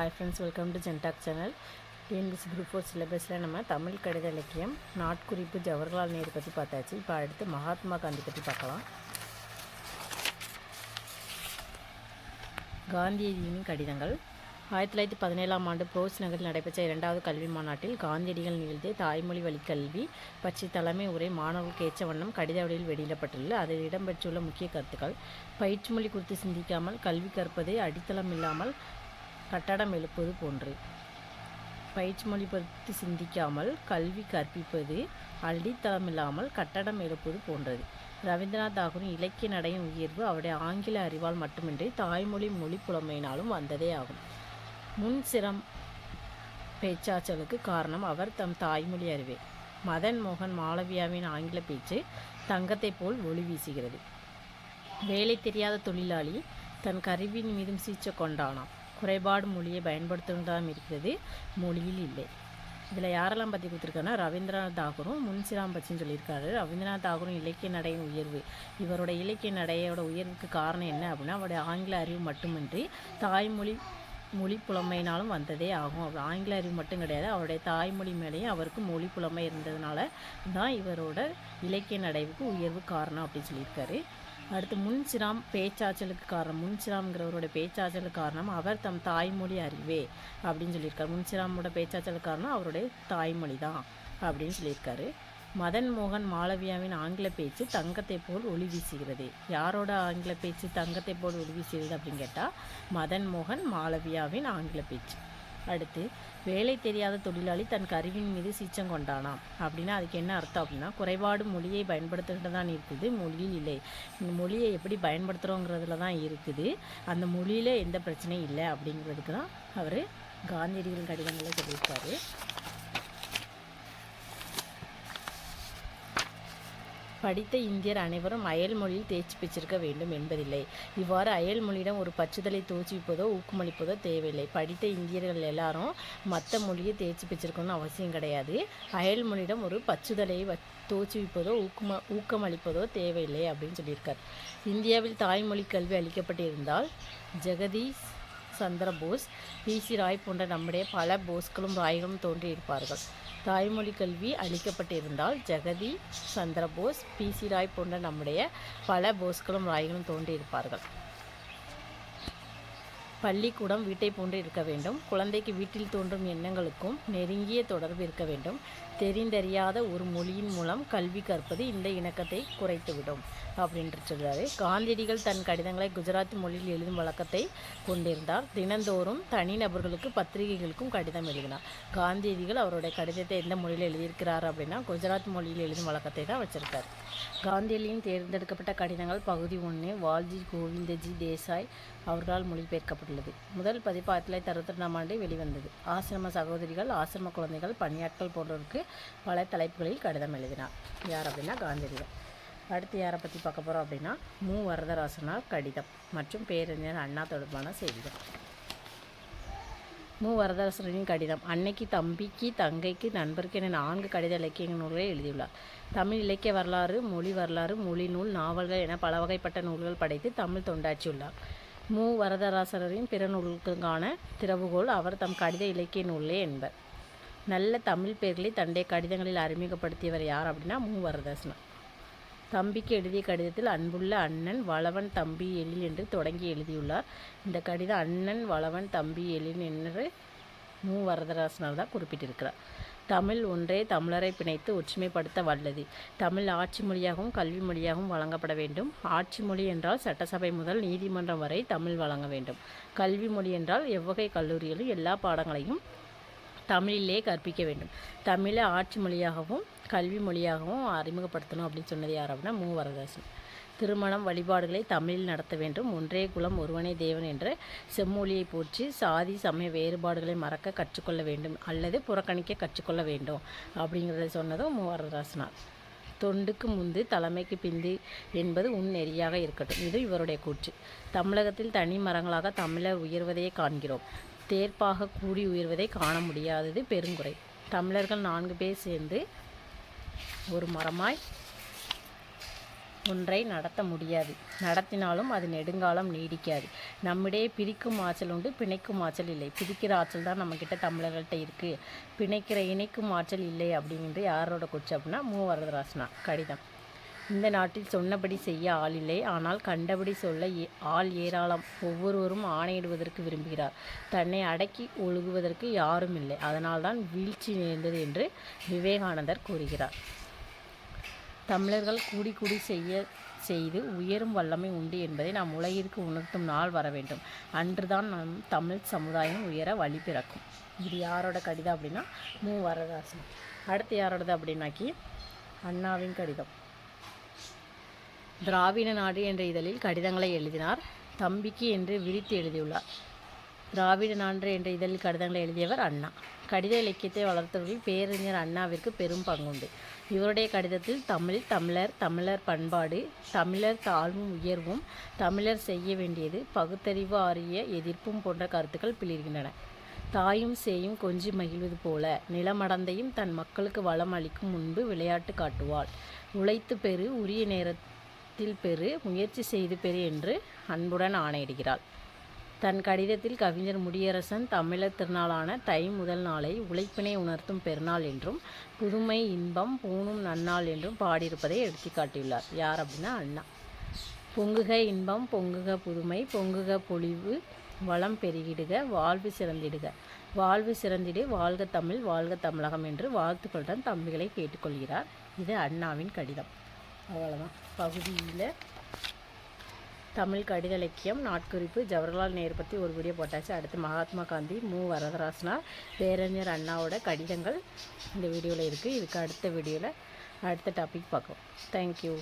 Hi friends welcome to ஜென்டாக் channel TNPSC group four சிலபஸில் நம்ம தமிழ் கடித இலக்கியம் நாட்குறிப்பு ஜவஹர்லால் நேரு பற்றி பார்த்தாச்சு. இப்போ அடுத்து மகாத்மா காந்தி பற்றி பார்க்கலாம். காந்தியடிகளின் கடிதங்கள். ஆயிரத்தி தொள்ளாயிரத்தி பதினேழாம் ஆண்டு புரோஸ் நகரில் நடைபெற்ற இரண்டாவது கல்வி மாநாட்டில் காந்தியடிகள் நிகழ்த்திய தாய்மொழி வழி கல்வி பற்றி தலைமை உரை மாணவர்களுக்கு ஏற்ற வண்ணம் கடித வழியில் வெளியிடப்பட்டுள்ளது. அதில் இடம்பெற்றுள்ள முக்கிய கருத்துக்கள் பயிற்சி மொழி குறித்து சிந்திக்காமல் கல்வி கற்பதே அடித்தளம் இல்லாமல் கட்டடம் எழுப்பது போன்று. பயிற்சி மொழி பற்றி சிந்திக்காமல் கல்வி கற்பிப்பது அடித்தளம் இல்லாமல் கட்டடம் எழுப்பது போன்றது. ரவீந்திரநாத் தாகூரின் இலக்கிய நடையின் உயர்வு அவருடைய ஆங்கில அறிவால் மட்டுமின்றி தாய்மொழி மொழி புலமையினாலும் வந்ததே ஆகும். முன் சிரம் பேச்சாற்றலுக்கு காரணம் அவர் தம் தாய்மொழி அறிவே. மதன் மோகன் மாளவியாவின் ஆங்கில பேச்சு தங்கத்தைப் போல் ஒளி வீசுகிறது. வேலை தெரியாத தொழிலாளி தன் கருவியின் மீதும் சீச்ச கொண்டானாம். குறைபாடு மொழியை பயன்படுத்துவதாம் இருக்கிறது. மொழியில் இல்லை. இதில் யாரெல்லாம் பற்றி கொடுத்துருக்காங்கன்னா ரவீந்திரநாத் தாகூரும் முன்சிராம் பச்சின்னு சொல்லியிருக்காரு. ரவீந்திரநாத் தாகூரும் இலக்கிய நடையின் உயர்வு. இவரோட இலக்கிய நடையோட உயர்வுக்கு காரணம் என்ன அப்படின்னா அவருடைய ஆங்கில அறிவு மட்டுமின்றி தாய்மொழி மொழி புலமையினாலும் வந்ததே ஆகும். அவர் ஆங்கில அறிவு மட்டும் கிடையாது. அவருடைய தாய்மொழி மேலேயும் அவருக்கு மொழி புலமை இருந்ததுனால தான் இவரோட இலக்கிய நடைவுக்கு உயர்வு காரணம் அப்படின்னு சொல்லியிருக்காரு. அடுத்து முன்சிராம் பேச்சாச்சலுக்கு காரணம். முன்சிராம்ங்கிறவரோட பேச்சாச்சலுக்கு காரணம் அவர் தம் தாய்மொழி அறிவே அப்படின்னு சொல்லியிருக்காரு. முன்சிராமோட பேச்சாச்சலுக்கு காரணம் அவருடைய தாய்மொழி தான் அப்படின்னு சொல்லியிருக்காரு. மதன் மோகன் மாளவியாவின் ஆங்கில பேச்சு தங்கத்தை போல் ஒளி வீசுகிறது. யாரோட ஆங்கில பேச்சு தங்கத்தை போல் ஒளி வீசுகிறது அப்படின்னு கேட்டால் மதன் மோகன் மாளவியாவின் ஆங்கில பேச்சு. அடுத்து வேலை தெரியாத தொழிலாளி தன் கருவின் மீது சீச்சம் கொண்டானாம். அப்படின்னா அதுக்கு என்ன அர்த்தம் அப்படின்னா குறைபாடு மொழியை பயன்படுத்துகிட்டு தான் இருக்குது மொழியில் இல்லை. இந்த மொழியை எப்படி பயன்படுத்துகிறோங்கிறதுல தான் இருக்குது. அந்த மொழியில் எந்த பிரச்சனையும் இல்லை அப்படிங்கிறதுக்கு தான் அவர் காந்தியடிகள் கடிதங்களை சொல்லியிருக்காரு. படித்த இந்தியர் அனைவரும் அயல் மொழியில் தேர்ச்சி பெற்றிருக்க வேண்டும் என்பதில்லை. இவ்வாறு அயல் மொழியிடம் ஒரு பச்சுதலை தோற்றுவிப்பதோ ஊக்கமளிப்பதோ தேவையில்லை. படித்த இந்தியர்கள் எல்லாரும் மற்ற மொழியை தேர்ச்சி பெற்றிருக்கணும்னு அவசியம் கிடையாது. அயல் மொழியிடம் ஒரு பச்சுதலை வ தோற்றுவிப்பதோ ஊக்கம ஊக்கமளிப்பதோ தேவையில்லை அப்படின்னு சொல்லியிருக்கார். இந்தியாவில் தாய்மொழி கல்வி அளிக்கப்பட்டிருந்தால் ஜெகதீஷ் சந்திரபோஸ் பி. சி. ராய் போன்ற நம்முடைய பல போஸ்களும் ராய்களும் தோன்றியிருப்பார்கள். தாய்மொழி கல்வி அளிக்கப்பட்டிருந்தால் ஜெகதி சந்திரபோஸ் பி. சி. ராய் போன்ற நம்முடைய பல போஸ்களும் ராய்களும் தோன்றியிருப்பார்கள். பள்ளிக்கூடம் வீட்டை போன்று இருக்க வேண்டும். குழந்தைக்கு வீட்டில் தோன்றும் எண்ணங்களுக்கும் நெருங்கிய தொடர்பு இருக்க வேண்டும். தெரிந்தறியாத ஒரு மொழியின் மூலம் கல்வி கற்பது இந்த இணக்கத்தை குறைத்துவிடும் அப்படின்ட்டு சொல்கிறாரு காந்தியடிகள் தன் கடிதங்களை குஜராத்தி மொழியில் எழுதும் வழக்கத்தை கொண்டிருந்தார். தினந்தோறும் தனிநபர்களுக்கு பத்திரிகைகளுக்கும் கடிதம் எழுதினார். காந்தியடிகள் அவருடைய கடிதத்தை எந்த மொழியில் எழுதியிருக்கிறார் அப்படின்னா குஜராத் மொழியில் எழுதும் வழக்கத்தை தான் வச்சிருக்கார். காந்தியடியின் தேர்ந்தெடுக்கப்பட்ட கடிதங்கள் பகுதி ஒன்று வால்ஜி கோவிந்தஜி தேசாய் அவர்களால் மொழிபெயர்க்கப்பட்டுள்ளது. முதல் பதிப்பு ஆயிரத்தி தொள்ளாயிரத்தி அறுபத்தி ரெண்டாம் ஆண்டு வெளிவந்தது. ஆசிரம சகோதரிகள் ஆசிரம குழந்தைகள் பணியாட்கள் போன்றோருக்கு பல தலைப்புகளில் கடிதம் எழுதினார் யார் அப்படின்னா காந்தியடிகள். அடுத்து யாரை பற்றி பார்க்க போகிறோம் அப்படின்னா மு. வரதராசனார் கடிதம் மற்றும் பேரறிஞர் அண்ணா தொடர்பான செய்திகள். மு. வரதராசனின் கடிதம் அன்னைக்கு தம்பிக்கு தங்கைக்கு நண்பருக்கு என நான்கு கடித இலக்கிய நூல்களை எழுதியுள்ளார். தமிழ் இலக்கிய வரலாறு மொழி வரலாறு மொழி நூல் நாவல்கள் என பல வகைப்பட்ட நூல்கள் படைத்து தமிழ் தொண்டாற்றியுள்ளார். மு. வரதராசரின் பிற நூல்களுக்கான திறவுகோல் அவர் தம் கடித இலக்கிய நூலே என்பர். நல்ல தமிழ் பெயர்களை தன்னுடைய கடிதங்களில் அறிமுகப்படுத்தியவர் யார் அப்படின்னா மு. வரதராசனர் தம்பிக்கு எழுதிய கடிதத்தில் அன்புள்ள அண்ணன் வளவன் தம்பி எழில் என்று தொடங்கி எழுதியுள்ளார். இந்த கடிதம் அண்ணன் வளவன் தம்பி எழில் என்று மு. வரதராசனார் தான் குறிப்பிட்டிருக்கிறார். தமிழ் ஒன்றே தமிழரை பிணைத்து ஒற்றுமைப்படுத்த வல்லது. தமிழ் ஆட்சி மொழியாகவும் கல்வி மொழியாகவும் வழங்கப்பட வேண்டும். ஆட்சி மொழி என்றால் சட்டசபை முதல் நீதிமன்றம் வரை தமிழ் வழங்க வேண்டும். கல்வி மொழி என்றால் எவ்வகை கல்லூரிகளும் எல்லா பாடங்களையும் தமிழிலே கற்பிக்க வேண்டும். தமிழை ஆட்சி மொழியாகவும் கல்வி மொழியாகவும் அறிமுகப்படுத்தணும் அப்படின்னு சொன்னது யார் அப்படின்னா மு. வரதாசன் திருமணம் வழிபாடுகளை தமிழில் நடத்த வேண்டும். ஒன்றே குலம் ஒருவனே தேவன் என்ற செம்மொழியை போற்றி சாதி சமய வேறுபாடுகளை மறக்க கற்றுக்கொள்ள வேண்டும். அல்லது புறக்கணிக்க கற்றுக்கொள்ள வேண்டும் அப்படிங்கிறத சொன்னதும் மு. வரதாசனார் தொண்டுக்கு முந்து தலைமைக்கு பிந்து என்பது உன் நெறியாக இருக்கட்டும். இது இவருடைய கூற்று. தமிழகத்தில் தனி மரங்களாக தமிழர் உயர்வதையே காண்கிறோம். தேர்ப்பாக கூடி உயர்வதை காண முடியாதது பெருங்குறை. தமிழர்கள் நான்கு பேர் சேர்ந்து ஒரு மரமாய் ஒன்றை நடத்த முடியாது. நடத்தினாலும் அது நெடுங்காலம் நீடிக்காது. நம்மிடையே பிரிக்கும் ஆற்றல் உண்டு பிணைக்கும் ஆற்றல் இல்லை. பிரிக்கிற ஆற்றல் தான் நம்மக்கிட்ட தமிழர்கள்ட்ட இருக்குது பிணைக்கிற இணைக்கும் ஆற்றல் இல்லை அப்படிங்கிற யாரோட குச்சி அப்படின்னா மூவரதராசனா கடிதம். இந்த நாட்டில் சொன்னபடி செய்ய ஆள் இல்லை. ஆனால் கண்டபடி சொல்ல ஏ- ஆள் ஏராளம். ஒவ்வொருவரும் ஆணையிடுவதற்கு விரும்புகிறார். தன்னை அடக்கி ஒழுகுவதற்கு யாரும் இல்லை. அதனால்தான் வீழ்ச்சி நேர்ந்தது என்று விவேகானந்தர் கூறுகிறார். தமிழர்கள் கூடி கூடி செய்ய செய்து உயரும் வல்லமை உண்டு என்பதை நாம் உலகிற்கு உணர்த்தும் நாள் வர வேண்டும். அன்றுதான் நம் தமிழ் சமுதாயம் உயர வழி பிறக்கும். இது யாரோட கடிதம் அப்படின்னா மு. வரதாசன். அடுத்து யாரோடது அப்படின்னாக்கி அண்ணாவின் கடிதம். திராவிட நாடு என்ற இதழில் கடிதங்களை எழுதினார். தம்பிக்கு என்று விரித்து எழுதியுள்ளார். திராவிட நாடு என்ற இதழில் கடிதங்களை எழுதியவர் அண்ணா. கடித இலக்கியத்தை வளர்த்தவர்களில் பேரறிஞர் அண்ணாவிற்கு பெரும் பங்குண்டு. இவருடைய கடிதத்தில் தமிழ் தமிழர் தமிழர் பண்பாடு தமிழர் தாழ்வும் உயர்வும் தமிழர் செய்ய வேண்டியது பகுத்தறிவு ஆரிய எதிர்ப்பும் போன்ற கருத்துக்கள் பிளிர்கின்றன. தாயும் சேயும் கொஞ்சி மகிழ்வது போல நிலமடந்தையும் தன் மக்களுக்கு வளம் அளிக்கும் முன்பு விளையாட்டு காட்டுவாள். உழைத்து பெறு உரிய நேரத்தில் பெறு முயற்சி செய்து பெறு என்று அன்புடன் ஆணையிடுகிறாள். தன் கடிதத்தில் கவிஞர் முடியரசன் தமிழர் திருநாளான தை முதல் நாளை உழைப்பினை உணர்த்தும் பெருநாள் என்றும் புதுமை இன்பம் பூணும் நன்னாள் என்றும் பாடியிருப்பதை எடுத்துக்காட்டியுள்ளார். யார் அப்படின்னா அண்ணா. பொங்குக இன்பம் பொங்குக புதுமை பொங்குக பொழிவு வளம் பெருகிடுக வாழ்வு சிறந்திடுக. வாழ்வு சிறந்திடு வாழ்க தமிழ் வாழ்க தமிழகம் என்று வாழ்த்துக்களுடன் தம்பிகளை கேட்டுக்கொள்கிறார். இது அண்ணாவின் கடிதம். அவ்வளோதான் பகுதியில் தமிழ் கடித இலக்கியம் நாட்குறிப்பு ஜவஹர்லால் நேரு பற்றி ஒரு வீடியோ போட்டாச்சு. அடுத்து மகாத்மா காந்தி மு. வரதராசனார் பேரறிஞர் அண்ணாவோட கடிதங்கள் இந்த வீடியோவில் இருக்குது இதுக்கு அடுத்த வீடியோவில் அடுத்த டாபிக் பார்க்கலாம். தேங்க்யூ